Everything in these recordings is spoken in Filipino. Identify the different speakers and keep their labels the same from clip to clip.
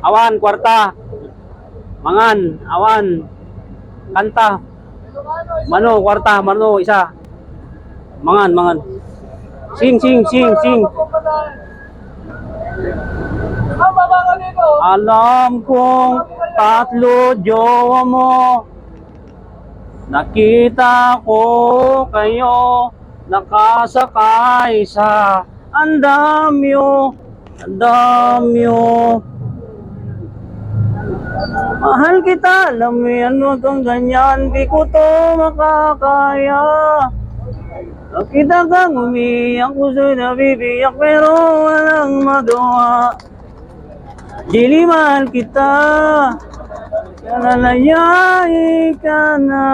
Speaker 1: Awan, kwarta. Mangan, awan. Kanta. Mano, kwarta, mano, isa. Mangan, mangan. Sing, sing, sing, sing. Alam kong tatlo jowa mo. Nakita ko kayo nakasakay sa andamyo, andamyo. Mahal kita, alam mo yan, huwag kang ganyan, di ko to makakaya. Nakita kang umiyak, puso'y nabibiyak, pero walang magawa. Dili mahal kita, kalalayain ka na.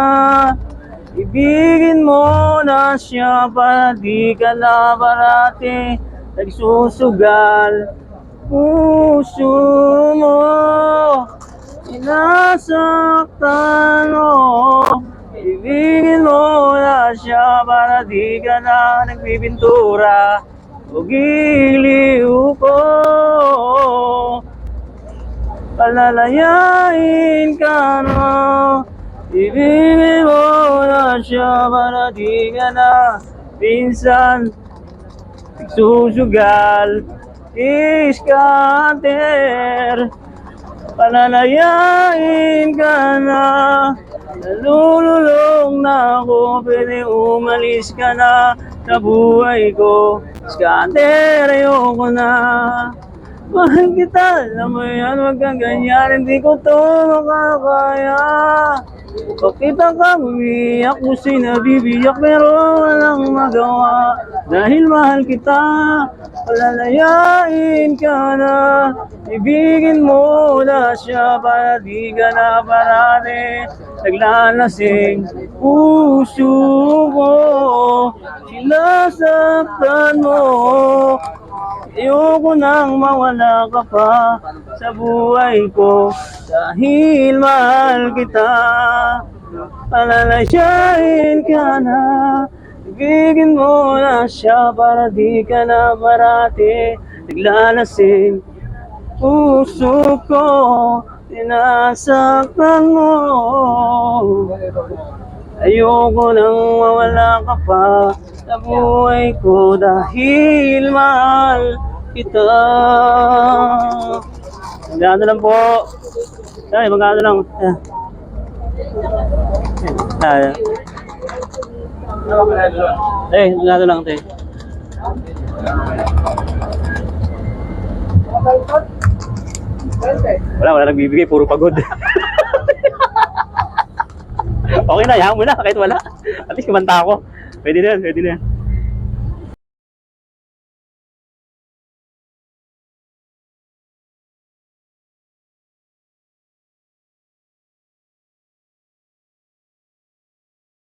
Speaker 1: Ibigin mo na siya para di ka na parati nagsusugal. Puso mo, inasaktan mo. Ibigin mo na siya para di ka na nagbibintura. O giliw ko, palalayain ka na. Ibigin mo na siya para di ka na minsan susugal. Iskater, palalayain ka na. Nalululong na ako, pwede umalis ka na sa buhay ko. Scatter, ayoko na. Mahal kita, alam mo yan, huwag kang ganyan, hindi ko to makakaya. Pakita ka, umiyak mo sinabibiyak, pero walang magawa. Dahil mahal kita, palalayain ka na. Ibigin mo na siya para di ka na parate. Naglalasing puso ko, sinasaktan mo. Ayoko nang mawala ka pa sa buhay ko dahil mahal kita. Palalayain ka na, ibigin mo na siya para di ka na parati naglalasing. Puso ko, sinasaktan mo. Ayoko nang mawala ka pa sa buhay ko dahil mahal kita. Magkano lang po. Ay, magkano lang. Ay. Ay, magkano lang, te. Wala, wala nagbibigay, puro pagod. okay na, yahan mo na, kahit wala. At least kumanta ako. Pwede na yan, pwede na yan.